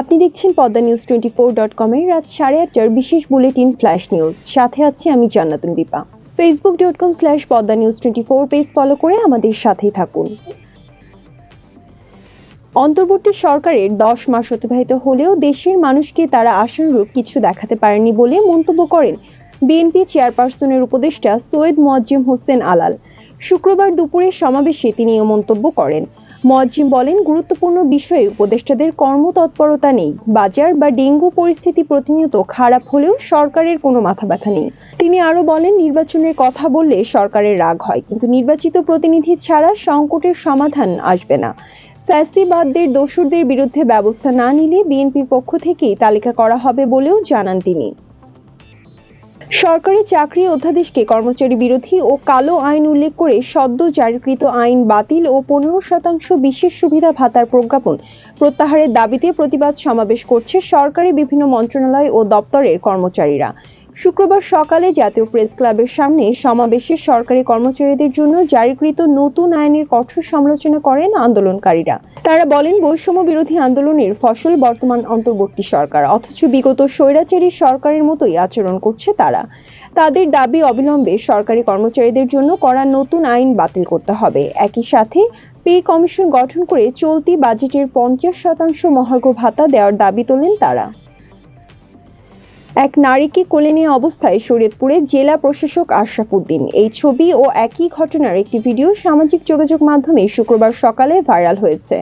আপনি দেখছেন Padma news twenty four dot কমের রাত সাড়ে আটটার বিশেষ বুলেটিন ফ্ল্যাশ নিউজ। সাথে আছি আমি Jannatun Dipa. Facebook dot com slash Padma news twenty four page follow করে আমাদের সাথেই থাকুন। অন্তর্বর্তী সরকারের দশ মাস অতিবাহিত হলেও দেশের মানুষকে তারা আশানুরূপ কিছু দেখাতে পারেনি বলে মন্তব্য করেন বিএনপি চেয়ারপারসনের উপদেষ্টা সৈয়দ মোয়াজ্জিম হোসেন আলাল। শুক্রবার দুপুরে সমাবেশে তিনি মন্তব্য করেন। মোয়াজ্জিম বলেন, গুরুত্বপূর্ণ বিষয়ে উপদেষ্টাদের কর্মতৎপরতা নেই। বাজার বা ডেঙ্গু পরিস্থিতি প্রতিনিয়ত খারাপ হলেও সরকারের কোনো মাথা ব্যথা নেই। তিনি আরও বলেন, নির্বাচনের কথা বললে সরকারের রাগ হয়, কিন্তু নির্বাচিত প্রতিনিধি ছাড়া সংকটের সমাধান আসবে না। ফ্যাসিবাদদের, দোসরদের বিরুদ্ধে ব্যবস্থা না নিলে বিএনপির পক্ষ থেকেই তালিকা করা হবে বলেও জানান তিনি। সরকারি চাকরি অধ্যাদেশকে কর্মচারী বিরোধী ও কালো আইন উল্লেখ করে সদ্য জারিকৃত আইন বাতিল ও পনেরো শতাংশ বিশেষ সুবিধা ভাতার প্রজ্ঞাপন প্রত্যাহারের দাবিতে প্রতিবাদ সমাবেশ করছে সরকারি বিভিন্ন মন্ত্রণালয় ও দপ্তরের কর্মচারীরা। শুক্রবার সকালে জাতীয় প্রেস ক্লাবের সামনে সমাবেশে সরকারি কর্মচারীদের জন্য জারিকৃত নতুন আইনের কঠোর সমালোচনা করেন আন্দোলনকারীরা। তারা বলেন বৈষম্য বিরোধী আন্দোলনের ফসল বর্তমান অন্তর্বর্তী সরকার, অথচ বিগত স্বৈরাচারী সরকারের মতোই আচরণ করছে তারা। তাদের দাবি অবিলম্বে সরকারি কর্মচারীদের জন্য করা নতুন আইন বাতিল করতে হবে। একই সাথে পে কমিশন গঠন করে চলতি বাজেটের পঞ্চাশ শতাংশ মহার্ঘ ভাতা দেওয়ার দাবি তোলেন তারা। এক নারীকে কোলে নিয়ে অবস্থায় শরীয়তপুরে জেলা প্রশাসক আশরাফ উদ্দিন। এই ছবি ও একই ঘটনার একটি ভিডিও সামাজিক যোগাযোগ মাধ্যমে শুক্রবার সকালে ভাইরাল হয়েছে।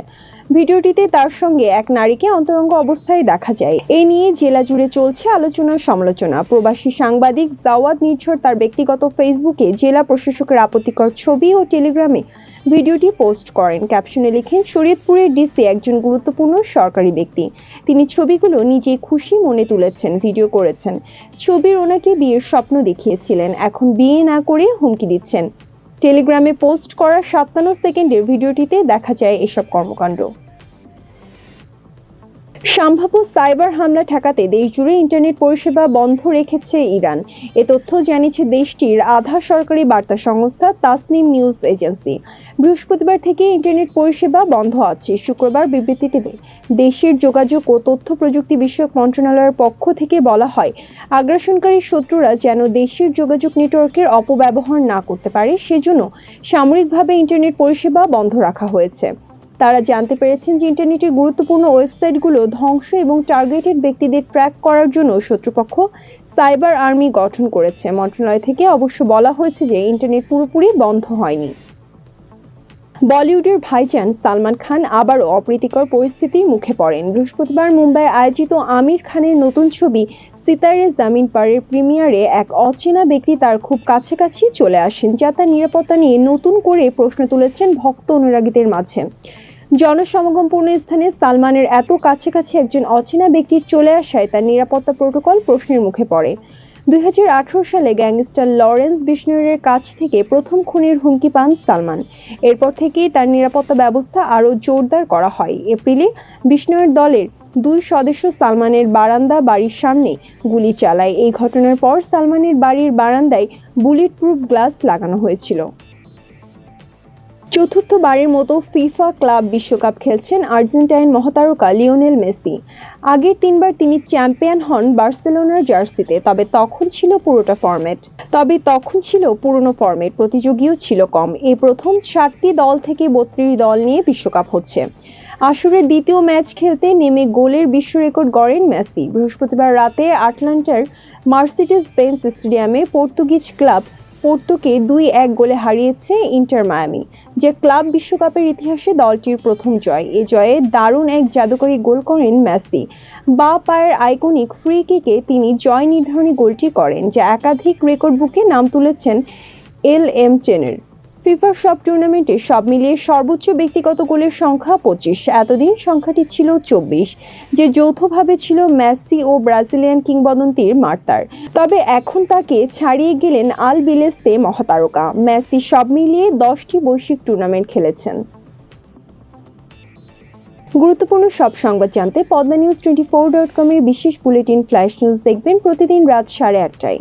ভিডিওটিতে তার সঙ্গে এক নারীকে অন্তরঙ্গ অবস্থায় দেখা যায়। এ নিয়ে জেলা জুড়ে চলছে আলোচনা সমালোচনা। প্রবাসী সাংবাদিক জাওয়াদ নির্ঝর তার ব্যক্তিগত ফেসবুকে জেলা প্রশাসকের আপত্তিকর ছবি ও টেলিগ্রামে ভিডিওটি পোস্ট করেন। ক্যাপশনে লিখেন শরীয়তপুরের ডিসি একজন গুরুত্বপূর্ণ সরকারি ব্যক্তি। তিনি ছবিগুলো নিজেই খুশি মনে তুলেছেন, ভিডিও করেছেন। ছবির ওনাকে বিয়ের স্বপ্ন দেখিয়েছিলেন। এখন বিয়ে না করে হুমকি দিচ্ছেন। টেলিগ্রামে পোস্ট করা সাতান্ন সেকেন্ডের ভিডিওটিতে দেখা যায় এসব কর্মকাণ্ড। সম্ভাব্য সাইবার হামলা ঠেকাতে দেশজুড়ে ইন্টারনেট পরিষেবা বন্ধ রেখেছে ইরান। এ তথ্য জানিয়েছে দেশটির আধা সরকারি বার্তা সংস্থা তাসনিম নিউজ এজেন্সি। বৃহস্পতিবার থেকে ইন্টারনেট পরিষেবা বন্ধ আছে। শুক্রবার বিবৃতিতে দেশের যোগাযোগ ও তথ্য প্রযুক্তি বিষয়ক মন্ত্রণালয়ের পক্ষ থেকে বলা হয়, আগ্রাসনকারী শত্রুরা যেন দেশের যোগাযোগ নেটওয়ার্কের অপব্যবহার না করতে পারে, সেজন্য সামরিকভাবে ইন্টারনেট পরিষেবা বন্ধ রাখা হয়েছে। তারা জানতে পেরেছেন যে ইন্টারনেটের গুরুত্বপূর্ণ ওয়েবসাইটগুলো ধ্বংস এবং টার্গেটেড ব্যক্তিদের ট্র্যাক করার জন্য শত্রুপক্ষ, সাইবার আর্মি গঠন করেছে। মন্ত্রণালয় থেকে অবশ্য বলা হয়েছে যে ইন্টারনেট পুরোপুরি বন্ধ হয়নি। বলিউডের ভাইজান সালমান খান আবারও অপ্রীতিকর পরিস্থিতির মুখে পড়েন। বৃহস্পতিবার মুম্বাই আয়োজিত আমির খানের নতুন ছবি সিতারে জামিন পারের প্রিমিয়ারে এক অচেনা ব্যক্তি তার খুব কাছাকাছি চলে আসেন, যা তার নিরাপত্তা নিয়ে নতুন করে প্রশ্ন তুলেছেন ভক্ত অনুরাগীদের মাঝে। জনসমাগমপূর্ণ স্থানে সালমানের এত কাছাকাছি একজন অচেনা ব্যক্তির চলে আসায় তার নিরাপত্তা প্রোটোকল প্রশ্নের মুখে পড়ে। দু হাজার আঠেরো সালে গ্যাংস্টার লরেন্স বিষ্ণুরের কাছ থেকে প্রথম খুনের হুমকি পান সালমান। এরপর থেকেই তার নিরাপত্তা ব্যবস্থা আরও জোরদার করা হয়। এপ্রিলে বিষ্ণুয়ের দলের দুই সদস্য সালমানের বারান্দা বাড়ির সামনে গুলি চালায়। এই ঘটনার পর সালমানের বাড়ির বারান্দায় বুলেট প্রুফ গ্লাস লাগানো হয়েছিল। চতুর্থবারের মতো ফিফা ক্লাব বিশ্বকাপ খেলছেন আর্জেন্টাইন মহাতারকা লিওনেল মেসি। আগের তিনবার তিনি চ্যাম্পিয়ন হন বার্সেলোনার জার্সিতে, তবে তখন ছিল পুরোটা ফরম্যাট। তবে তখন ছিল পুরনো ফরম্যাট, প্রতিযোগীও ছিল কম। এই প্রথম ষাটটি দল থেকে বত্রিশ দল নিয়ে বিশ্বকাপ হচ্ছে। আসরের দ্বিতীয় ম্যাচ খেলতে নেমে গোলের বিশ্ব রেকর্ড গড়েন মেসি। বৃহস্পতিবার রাতে আটলান্টার মার্সিডিস বেঞ্চ স্টেডিয়ামে পর্তুগিজ ক্লাব পোর্তোকে দুই এক গোলে হারিয়েছে ইন্টার মায়ামি, যে ক্লাব বিশ্বকাপের ইতিহাসে দলটির প্রথম জয়। এ জয়ে দারুণ এক জাদুকরী গোল করেন মেসি। বা পায়ের আইকনিক ফ্রি কিকে তিনি জয় নির্ধারণী গোলটি করেন, যা একাধিক রেকর্ড বুকে নাম তুলেছেন এল এম চেনের। ফিফার সব টুর্নামেন্টে সব মিলিয়ে সর্বোচ্চ ব্যক্তিগত গোলের সংখ্যা পঁচিশ। এতদিন সংখ্যাটি ছিল চব্বিশ, যে যৌথভাবে ছিল মেসি ও ব্রাজিলিয়ান কিংবদন্তির মার্তার। তবে এখন তাকে ছাড়িয়ে গেলেন আল বিলেস্তে মহাতারকা। মেসি সব মিলিয়ে দশটি বৈশ্বিক টুর্নামেন্ট খেলেছেন। গুরুত্বপূর্ণ সব সংবাদ জানতে Padma news twenty four dot কমের বিশেষ বুলেটিন ফ্ল্যাশ নিউজ দেখবেন প্রতিদিন রাত সাড়ে আটটায়।